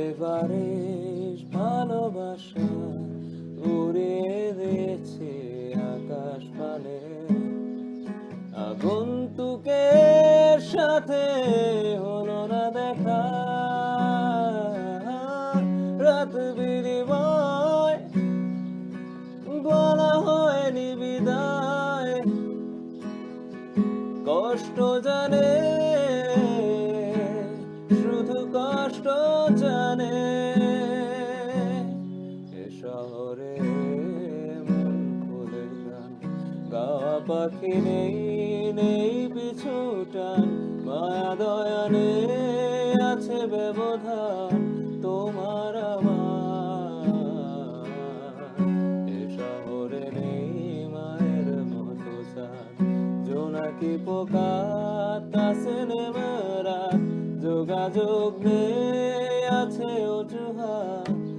এবারেশ ভালোবাসা উড়িয়ে দিয়েছে আকাশ পানে আগন্তুকের সাথে হলো না দেখা রাত বলা হয়নি বিদায় কষ্ট জানে শুধু কষ্ট শহরে মন গান। গাওয়া পাখি নেই নেই পিছুটান মায়া দয়া নেই আছে ব্যবধান, তোমার আমার। এ শহরে নেই মায়ের মতো চাঁদ। জোনাকি পোকা কাছে নেমেরা যোগাযোগ নেই, আছে অজুহাত।